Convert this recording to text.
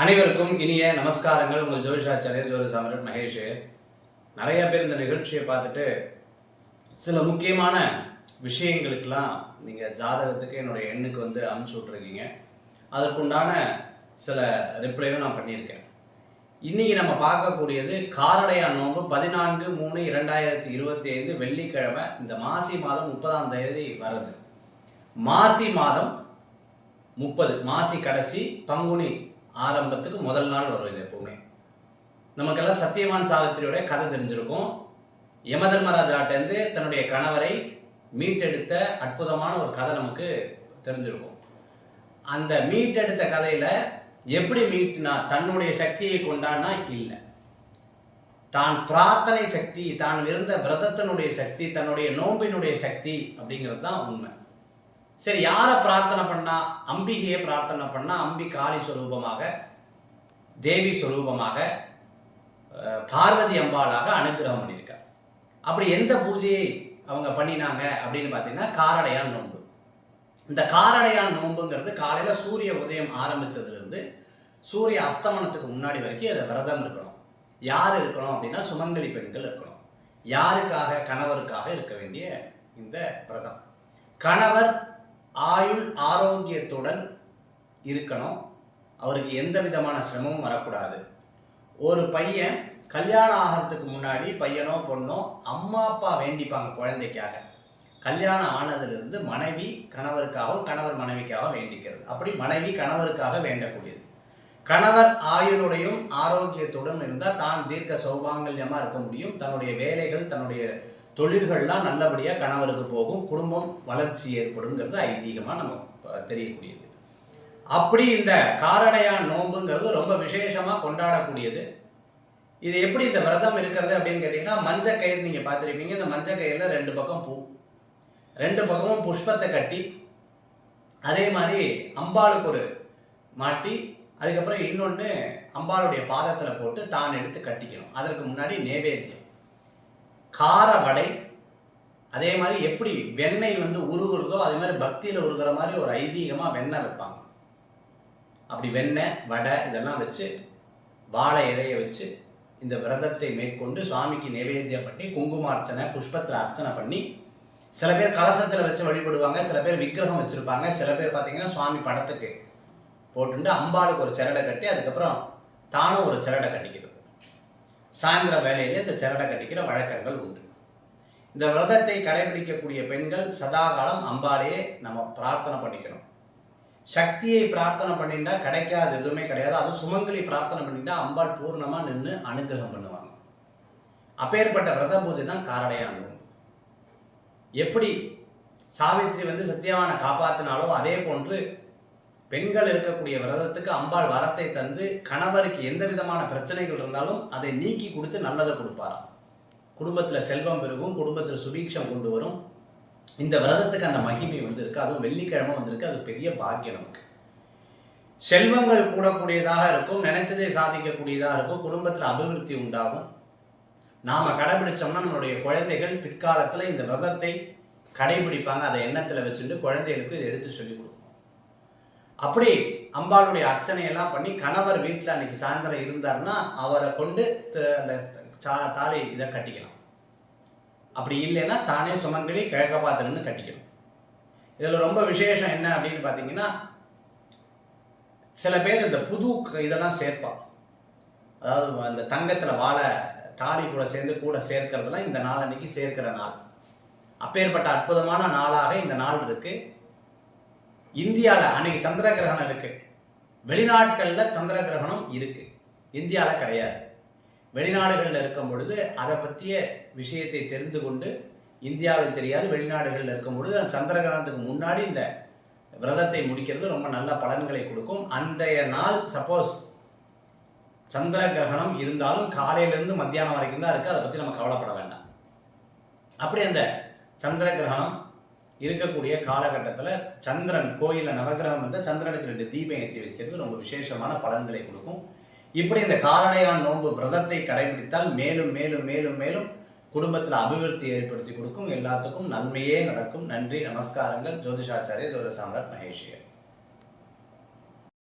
அனைவருக்கும் இனிய நமஸ்காரங்கள். உங்கள் ஜோதிஷாச்சாரியர் ஜோதிசாமரன் மகேஷ். நிறைய பேர் இந்த நிகழ்ச்சியை பார்த்துட்டு சில முக்கியமான விஷயங்களுக்கெல்லாம் நீங்கள் ஜாதகத்துக்கு என்னுடைய எண்ணுக்கு வந்து அமுச்சு விட்ருக்கீங்க அதற்குண்டான சில ரிப்ளையும் நான் பண்ணியிருக்கேன். இன்னைக்கு நம்ம பார்க்கக்கூடியது காரடையா நோன்பு பதினான்கு மூணு இரண்டாயிரத்தி இருபத்தி ஐந்து வெள்ளிக்கிழமை இந்த மாசி மாதம் முப்பதாம் தேதி வருது மாசி மாதம் முப்பது மாசி கடைசி பங்குனி ஆரம்பத்துக்கு முதல் நாள் வரும் இது எப்பவுமே. நமக்கெல்லாம் சத்தியவான் சாவித்திரியோட கதை தெரிஞ்சிருக்கும். யமதர்மராஜாட்டேருந்து தன்னுடைய கணவரை மீட்டெடுத்த அற்புதமான ஒரு கதை நமக்கு தெரிஞ்சிருக்கும். அந்த மீட்டெடுத்த கதையில எப்படி மீட்னா தன்னுடைய சக்தியை கொண்டானா இல்லை. தான் பிரார்த்தனை சக்தி தான் இருந்த விரதத்தினுடைய சக்தி தன்னுடைய நோம்பினுடைய சக்தி அப்படிங்கிறது தான் உண்மை. சரி யாரை பிரார்த்தனை பண்ணா? அம்பிகையை பிரார்த்தனை பண்ணா அம்பி காளி ஸ்வரூபமாக தேவி ஸ்வரூபமாக பார்வதி அம்பாளாக அனுகிரகம் பண்ணியிருக்கார். அப்படி எந்த பூஜையை அவங்க பண்ணினாங்க அப்படின்னு பார்த்தீங்கன்னா காரடையான் நோன்பு. இந்த காரடையான் நோன்புங்கிறது காலையில் சூரிய உதயம் ஆரம்பிச்சதுலேருந்து சூரிய அஸ்தமனத்துக்கு முன்னாடி வரைக்கும் அதை விரதம் இருக்கணும். யார் இருக்கணும் அப்படின்னா சுமங்கலி பெண்கள் இருக்கணும். யாருக்காக? கணவருக்காக இருக்க வேண்டிய இந்த விரதம். கணவர் ஆயுள் ஆரோக்கியத்துடன் இருக்கணும். அவருக்கு எந்த விதமான சிரமமும் வரக்கூடாது. ஒரு பையன் கல்யாணம் ஆகிறதுக்கு முன்னாடி பையனோ பொண்ணோ அம்மா அப்பா வேண்டிப்பாங்க குழந்தைக்காக. கல்யாணம் ஆனதுலேருந்து மனைவி கணவருக்காகவும் கணவர் மனைவிக்காக வேண்டிக்கிறது. அப்படி மனைவி கணவருக்காக வேண்டக்கூடியது. கணவர் ஆயுளுடையும் ஆரோக்கியத்துடன் இருந்தால் தான் தீர்க்க சௌபாங்கல்யமாக இருக்க முடியும். தன்னுடைய வேலைகள் தன்னுடைய தொழில்கள்லாம் நல்லபடியாக கணவருக்கு போகும் குடும்பம் வளர்ச்சி ஏற்படுங்கிறது ஐதீகமாக நம்ம தெரியக்கூடியது. அப்படி இந்த காரடையான் நோன்புங்கிறது ரொம்ப விசேஷமாக கொண்டாடக்கூடியது. இது எப்படி இந்த விரதம் இருக்கிறது அப்படின்னு கேட்டிங்கன்னா மஞ்சள் கயிறு நீங்கள் பார்த்துருப்பீங்க. இந்த மஞ்சள் கயிறில் ரெண்டு பக்கம் பூ. ரெண்டு பக்கமும் புஷ்பத்தை கட்டி அதே மாதிரி அம்பாளுக்கு ஒரு மாட்டி அதுக்கப்புறம் இன்னொன்று அம்பாளுடைய பாதத்தில் போட்டு தான் எடுத்து கட்டிக்கணும். அதற்கு முன்னாடி நேவேத்தியம். கார வடை அதே மாதிரி எப்படி வெண்ணெய் வந்து உருகுறதோ அதே மாதிரி பக்தியில் உருகிற மாதிரி ஒரு ஐதீகமாக வெண்ணெய் வைப்பாங்க. அப்படி வெண்ணெய் வடை இதெல்லாம் வச்சு வாழை இலையை வச்சு இந்த விரதத்தை மேற்கொண்டு சுவாமிக்கு நிவேத்தியம் பண்ணி குங்குமார்ச்சனை புஷ்பத்தில் அர்ச்சனை பண்ணி சில பேர் கலசத்தில் வச்சு வழிபடுவாங்க சில பேர் விக்கிரகம் வச்சுருப்பாங்க சில பேர் பார்த்தீங்கன்னா சுவாமி படத்துக்கு போட்டுட்டு அம்பாளுக்கு ஒரு சிரடை கட்டி அதுக்கப்புறம் தானும் ஒரு சிரடை கட்டிக்கிறது சாயந்தர வேலையில இந்த சிரடை கட்டிக்கிற வழக்கங்கள் உண்டு. இந்த விரதத்தை கடைபிடிக்கக்கூடிய பெண்கள் சதாகாலம் அம்பாளையே நம்ம பிரார்த்தனை பண்ணிக்கணும். சக்தியை பிரார்த்தனை பண்ணிட்டா கிடைக்காது எதுவுமே கிடையாது. அது சுமங்கலி பிரார்த்தனை பண்ணிட்டா அம்பாள் பூர்ணமாக நின்று அனுகிரகம் பண்ணுவாங்க. அப்பேற்பட்ட விரத பூஜை தான் காரடையான் எப்படி சாவித்ரி வந்து சத்யவானை காப்பாற்றினாலோ அதே போன்று பெண்கள் இருக்கக்கூடிய விரதத்துக்கு அம்பாள் வரத்தை தந்து கணவருக்கு எந்த விதமான பிரச்சனைகள் இருந்தாலும் அதை நீக்கி கொடுத்து நல்லதை கொடுப்பாராம். குடும்பத்தில் செல்வம் பெருகும் குடும்பத்தில் சுபீட்சம் கொண்டு வரும். இந்த விரதத்துக்கு அந்த மகிமை வந்திருக்கு. அதுவும் வெள்ளிக்கிழமை வந்திருக்கு. அது பெரிய பாக்கியம் நமக்கு. செல்வங்கள் கூடக்கூடியதாக இருக்கும். நினைச்சதை சாதிக்கக்கூடியதாக இருக்கும். குடும்பத்தில் அபிவிருத்தி உண்டாகும். நாம் கடைபிடிச்சோம்னா நம்மளுடைய குழந்தைகள் பிற்காலத்தில் இந்த விரதத்தை கடைபிடிப்பாங்க. அதை எண்ணத்தில் வச்சுட்டு குழந்தைகளுக்கு இதை எடுத்து சொல்லிக் கொடுக்கும் அப்படி அம்பாளுடைய அர்ச்சனையெல்லாம் பண்ணி கணவர் வீட்டில் அன்னைக்கு சாயந்தரம் இருந்தாருன்னா அவரை கொண்டு த- அந்த சா- தாலி இதை கட்டிக்கலாம் அப்படி இல்லைன்னா தானே சுமங்கலி கிழக்க பாத்திரம்னு கட்டிக்கணும். இதில் ரொம்ப விசேஷம் என்ன அப்படின்னு பார்த்தீங்கன்னா சில பேர் இந்த புது க- இதெல்லாம் சேர்ப்பான் அதாவது அந்த தங்கத்தில் வாழை தாலி கூட சேர்ந்து கூட சேர்க்கறதெல்லாம் இந்த நாள் அன்னைக்கு சேர்க்கிற நாள். அப்பேற்பட்ட அற்புதமான நாளாக இந்த நாள் இருக்குது இந்தியாவில் அன்னைக்கு சந்திர கிரகணம் இருக்குது வெளிநாட்களில் சந்திர கிரகணம் இருக்குது இந்தியாவில் கிடையாது. வெளிநாடுகளில் இருக்கும் பொழுது அதை பற்றிய விஷயத்தை தெரிந்து கொண்டு இந்தியாவில் தெரியாது வெளிநாடுகளில் இருக்கும் பொழுது அந்த சந்திர கிரகணத்துக்கு முன்னாடி இந்த விரதத்தை முடிக்கிறது ரொம்ப நல்ல பலன்களை கொடுக்கும். அன்றைய நாள் சப்போஸ் சந்திர கிரகணம் இருந்தாலும் காலையிலேருந்து மத்தியானம் வரைக்கும் தான் இருக்குது அதை பற்றி நம்ம கவலைப்பட வேண்டாம். அப்படி அந்த சந்திர கிரகணம் இருக்கக்கூடிய காலகட்டத்தில் சந்திரன் கோயிலில் நவகிரகம் வந்து சந்திரனுக்கு ரெண்டு தீபம் ஏற்றி வைக்கிறது ரொம்ப விசேஷமான பலன்களை கொடுக்கும். இப்படி இந்த காரணையான் நோன்பு விரதத்தை கடைபிடித்தால் மேலும் மேலும் மேலும் மேலும் குடும்பத்தில் அபிவிருத்தி ஏற்படுத்தி கொடுக்கும். எல்லாத்துக்கும் நன்மையே நடக்கும். நன்றி நமஸ்காரங்கள். ஜோதிஷாச்சாரிய ஜோதிஷ மகேஷியர்